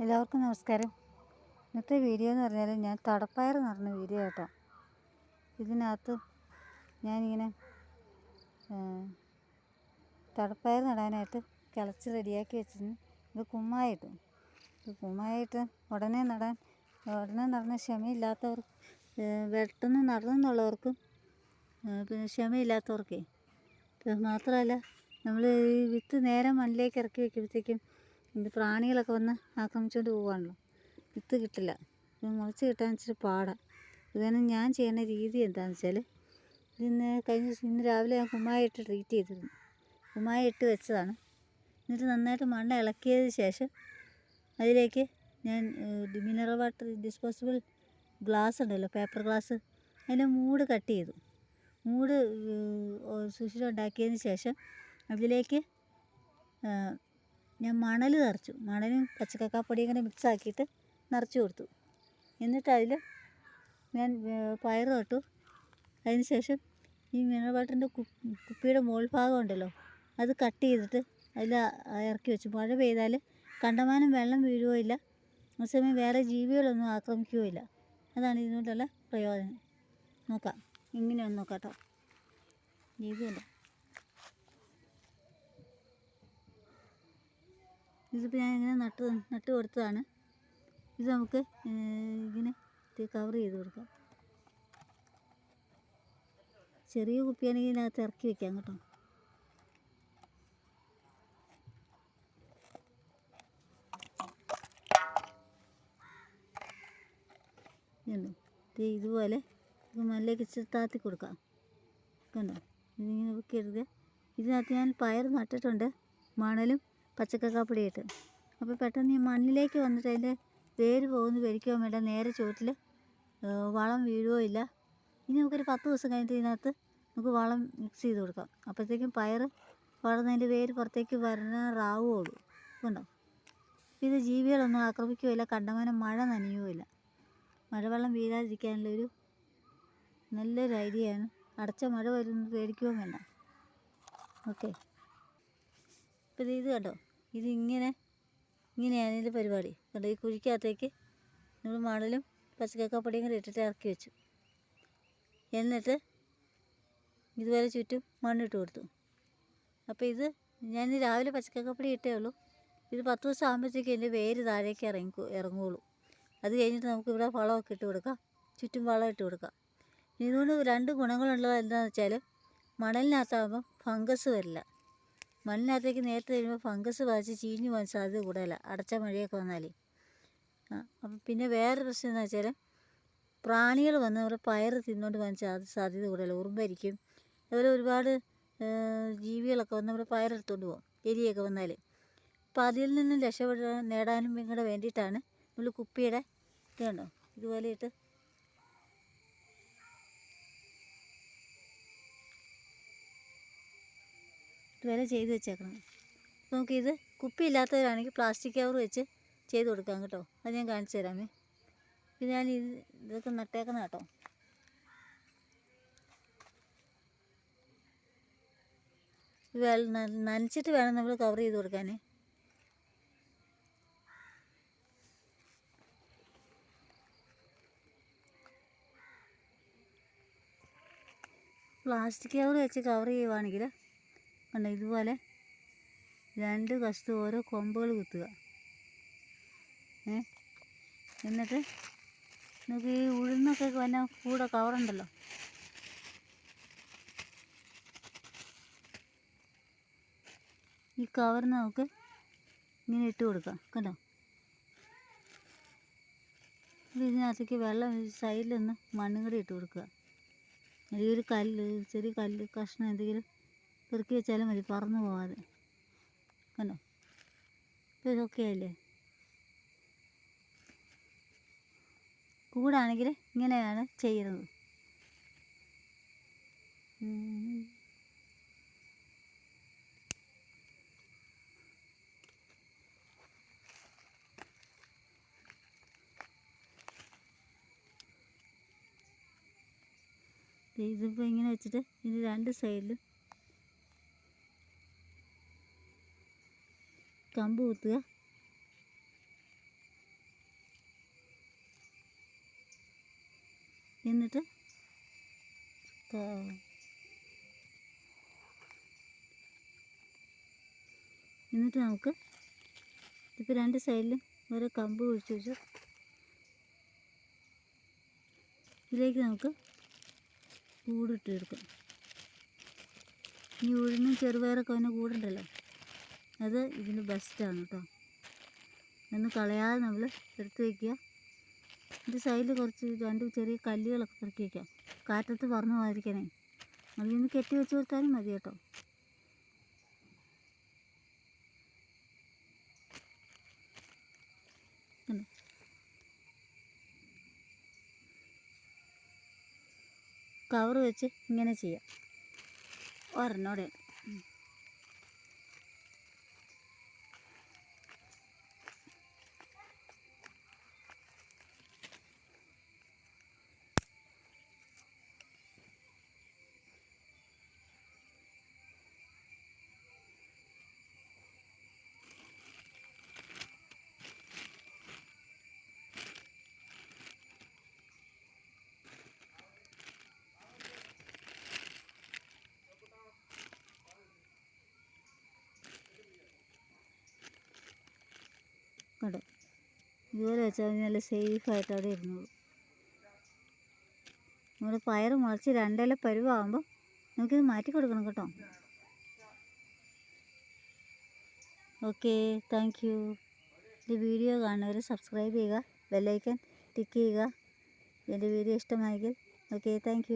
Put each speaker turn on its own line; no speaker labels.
എല്ലാവർക്കും നമസ്കാരം. ഇന്നത്തെ വീഡിയോ എന്ന് പറഞ്ഞാൽ ഞാൻ തടപ്പയർ എന്ന് പറഞ്ഞ വീഡിയോ കേട്ടോ. ഇതിനകത്ത് ഞാനിങ്ങനെ തടപ്പയർ നടാനായിട്ട് കിളച്ച് റെഡിയാക്കി വെച്ചിരുന്നു. ഇത് കുമ്മായിട്ടു. ഇത് കുമ്മായിട്ട് ഉടനെ നടാൻ ഉടനെ നടന്ന ക്ഷമയില്ലാത്തവർ വെട്ടെന്ന് ആ, പിന്നെ ക്ഷമയില്ലാത്തവർക്കേ മാത്രമല്ല നമ്മൾ ഈ വിത്ത് നേരെ മണ്ണിലേക്ക് ഇറക്കി വെക്കുമ്പോഴത്തേക്കും ഇത് പ്രാണികളൊക്കെ വന്ന് ആക്രമിച്ചുകൊണ്ട് പോവുകയാണല്ലോ വിത്ത് കിട്ടില്ല. ഇത് മുളച്ച് കിട്ടാൻ ഇച്ചിരി പാടാണ് അതുകാരണം ഞാൻ ചെയ്യുന്ന രീതി എന്താണെന്ന് വെച്ചാൽ ഇന്ന് കഴിഞ്ഞ ദിവസം ഇന്ന് രാവിലെ ഞാൻ കുമ്മായിട്ട് ട്രീറ്റ് ചെയ്തിരുന്നു. കുമ്മായി ഇട്ട് വെച്ചതാണ്. എന്നിട്ട് നന്നായിട്ട് മണ്ണ് ഇളക്കിയതിന് ശേഷം അതിലേക്ക് ഞാൻ മിനറൽ വാട്ടർ ഡിസ്പോസിബിൾ ഗ്ലാസ് ഉണ്ടല്ലോ പേപ്പർ ഗ്ലാസ് അതിന്റെ മൂട് കട്ട് ചെയ്തു. മൂട് സുഷിരം ഉണ്ടാക്കിയതിന് ശേഷം അതിലേക്ക് ഞാൻ മണൽ നിറച്ചു. മണലും പച്ചക്കക്കാപ്പൊടിയും ഇങ്ങനെ മിക്സ് ആക്കിയിട്ട് നിറച്ച് കൊടുത്തു. എന്നിട്ട് അതിൽ ഞാൻ ആ, പയർ നട്ടു. അതിന് ശേഷം ഈ മിനറൽ വാട്ടറിന്റെ കുപ്പിയുടെ മുകൾ ഭാഗം ഉണ്ടല്ലോ അത് കട്ട് ചെയ്തിട്ട് അതിൽ ഇറക്കി വെച്ചു. മഴ പെയ്താൽ കണ്ടമാനം വെള്ളം വീഴുകയോ ഇല്ല അതേസമയം വേറെ ജീവികളൊന്നും ആക്രമിക്കുകയോ ഇല്ല അതാണ് ഇതിനോടുള്ള പ്രയോജനം. നോക്കാം. ഇങ്ങനെ ഒന്ന് നോക്കാം കേട്ടോ. ജീവിയുണ്ട് ഇതിപ്പോൾ ഞാൻ ഇങ്ങനെ നട്ട് നട്ട് കൊടുത്തതാണ്. ഇത് നമുക്ക് ഇങ്ങനെ കവർ ചെയ്ത് കൊടുക്കാം. ചെറിയ കുപ്പിയാണെങ്കിൽ ഇതിനകത്ത് ഇറക്കി വെക്കാം കേട്ടോ. ദേ ഇതുപോലെ ഇത് മല്ലേക്ക് ഇച്ചിരി താത്തി കൊടുക്കാം. കണ്ടോ? ഇതിങ്ങനെ വെക്കരുത്. ഇതിനകത്ത് ഞാൻ പയർ നട്ടിട്ടുണ്ട്. മണലും പച്ചക്കക്കാപ്പൊടിയിട്ട് അപ്പോൾ പെട്ടെന്ന് ഈ മണ്ണിലേക്ക് വന്നിട്ട് അതിന്റെ വേര് പോകുന്ന വരിക്കോ വേണ്ട. നേരെ ചുവട്ടിൽ വളം വീഴുകയോ ഇല്ല. ഇനി നമുക്കൊരു പത്ത് ദിവസം കഴിഞ്ഞിട്ട് ഇതിനകത്ത് നമുക്ക് വളം മിക്സ് ചെയ്ത് കൊടുക്കാം. അപ്പോഴത്തേക്കും പയർ വളർന്നതിന്റെ വേര് പുറത്തേക്ക് വരാറാവുകയുള്ളൂ. ഉണ്ടോ? ഇത് ജീവികളൊന്നും ആക്രമിക്കുകയില്ല കണ്ടമാനം മഴ നനയുകയില്ല മഴവെള്ളം വീഴാതിരിക്കാനുള്ള ഒരു നല്ലൊരു ഐഡിയയാണ്. അടച്ച മഴ വരുന്നത് പേടിക്കുകയും വേണ്ട. ഓക്കെ. ഇപ്പം ഇത് കണ്ടോ? ഇത് ഇങ്ങനെ ഇങ്ങനെയാണ് ഇതിന്റെ പരിപാടി. കണ്ടോ ഈ കുഴിക്കകത്തേക്ക് നമ്മൾ മണലും പച്ചക്കപ്പൊടിയും കൂടി ഇട്ടിട്ട് ഇറക്കി വെച്ചു. എന്നിട്ട് ഇതുപോലെ ചുറ്റും മണ്ണിട്ട് കൊടുത്തു. അപ്പോൾ ഇത് ഞാൻ രാവിലെ പച്ചക്കപ്പൊടി ഇട്ടേ ഉള്ളൂ. ഇത് പത്ത് ദിവസം ആകുമ്പോഴത്തേക്കും എന്റെ വേര് താഴേക്ക് ഇറങ്ങി ഇറങ്ങുള്ളൂ. അത് കഴിഞ്ഞിട്ട് നമുക്ക് ഇവിടെ വളമൊക്കെ ഇട്ട് കൊടുക്കാം. ചുറ്റും വളം ഇട്ട് കൊടുക്കാം. ഇതുകൊണ്ട് രണ്ട് ഗുണങ്ങളുള്ളത് എന്താണെന്ന് വെച്ചാൽ മണലിനകത്താകുമ്പം ഫംഗസ് വരില്ല. മണ്ണിനകത്തേക്ക് നേരത്തെ വരുമ്പോൾ ഫംഗസ് ബാധിച്ച് ചീഞ്ഞു പോകാൻ സാധ്യത കൂടുതല. അടച്ച മഴയൊക്കെ വന്നാൽ അപ്പം പിന്നെ വേറെ പ്രശ്നം എന്ന് വെച്ചാൽ പ്രാണികൾ വന്ന് നമ്മുടെ പയർ തിന്നുകൊണ്ട് പോകാൻ സാധ്യത കൂടുതല. ഉറുമ്പരിക്കും അതുപോലെ ഒരുപാട് ജീവികളൊക്കെ വന്ന് നമ്മുടെ പയറെടുത്തുകൊണ്ട് പോകും എലിയൊക്കെ വന്നാൽ അപ്പോൾ അതിൽ നിന്നും രക്ഷപ്പെടാൻ നേടാനും കൂടെ വേണ്ടിയിട്ടാണ് നമ്മൾ കുപ്പിയുടെ ഇത് കണ്ടോ? ഇതുപോലെ ഇട്ട് ഇതുവരെ ചെയ്ത് വെച്ചേക്കണം. നമുക്കിത് കുപ്പി ഇല്ലാത്തവരാണെങ്കിൽ പ്ലാസ്റ്റിക് കവർ വെച്ച് ചെയ്ത് കൊടുക്കാം കേട്ടോ. അത് ഞാൻ കാണിച്ചു തരാമേ. ഇത് ഞാൻ ഇത് ഇതൊക്കെ നട്ടേക്കുന്ന കേട്ടോ. നനച്ചിട്ട് വേണം നമ്മൾ കവർ ചെയ്ത് കൊടുക്കാൻ പ്ലാസ്റ്റിക് കവർ വെച്ച് കവർ ചെയ്യുവാണെങ്കിൽ കണ്ടോ ഇതുപോലെ രണ്ട് കഷ്ണം ഓരോ കൊമ്പുകൾ കുത്തുക. ഏ? എന്നിട്ട് നമുക്ക് ഈ ഉഴുന്നൊക്കെ വന്ന കൂടെ കവറുണ്ടല്ലോ ഈ കവറിന് നമുക്ക് ഇങ്ങനെ ഇട്ട് കൊടുക്കാം കണ്ടോ? ഇത് ഇതിനകത്തേക്ക് വെള്ളം സൈഡിലൊന്ന് മണ്ണും കൂടി ഇട്ട് കൊടുക്കുക. ഈ ഒരു കല്ല് ചെറിയ കല്ല് കഷ്ണം എന്തെങ്കിലും പെറുക്കി വെച്ചാലും മതി പറന്നു പോവാതെ. കണ്ടോ? ഇതൊക്കെ അല്ലേ കൂടാണെങ്കിൽ ഇങ്ങനെയാണ് ചെയ്യുന്നത്. ഇതിപ്പോൾ ഇങ്ങനെ വെച്ചിട്ട് ഇത് രണ്ട് സൈഡിലും കമ്പ് കുത്തുക. എന്നിട്ട് എന്നിട്ട് നമുക്ക് ഇപ്പോൾ രണ്ട് സൈഡിലും ഓരോ കമ്പ് കുഴിച്ച് വെച്ചു ഇതിലേക്ക് നമുക്ക് കൂടിട്ടെടുക്കാം ഇനി ഉഴുന്നും ചെറുപയറൊക്കെ അവന് കൂടുണ്ടല്ലോ അത് ഇതിന് ബെസ്റ്റാണ് കേട്ടോ ഒന്ന് കളയാതെ നമ്മൾ എടുത്ത് വയ്ക്കുക ഇത് സൈഡിൽ കുറച്ച് രണ്ട് ചെറിയ കല്ലുകളൊക്കെ പെറുക്കി വയ്ക്കാം കാറ്റത്ത് പറന്നു പോകാതിരിക്കണേ നിന്ന് കെട്ടി വെച്ച് കൊടുത്താലും മതി കേട്ടോ. കവർ വെച്ച് ഇങ്ങനെ ചെയ്യാം. ഒരെണ്ണോടെ. കണ്ടോ ഇതുപോലെ വെച്ചാൽ നല്ല നല്ല സേഫായിട്ട് അവിടെ ഇരുന്നോളൂ. നമ്മൾ പയർ മുളച്ച് രണ്ടില പരുവാകുമ്പോൾ നമുക്കിത് മാറ്റി കൊടുക്കണം കേട്ടോ. ഓക്കെ താങ്ക് യു എന്റെ വീഡിയോ കാണുന്നവർ സബ്സ്ക്രൈബ് ചെയ്യുക ബെല്ലൈക്കൻ ടിക്ക് ചെയ്യുക. എന്റെ വീഡിയോ ഇഷ്ടമായെങ്കിൽ ഓക്കെ താങ്ക്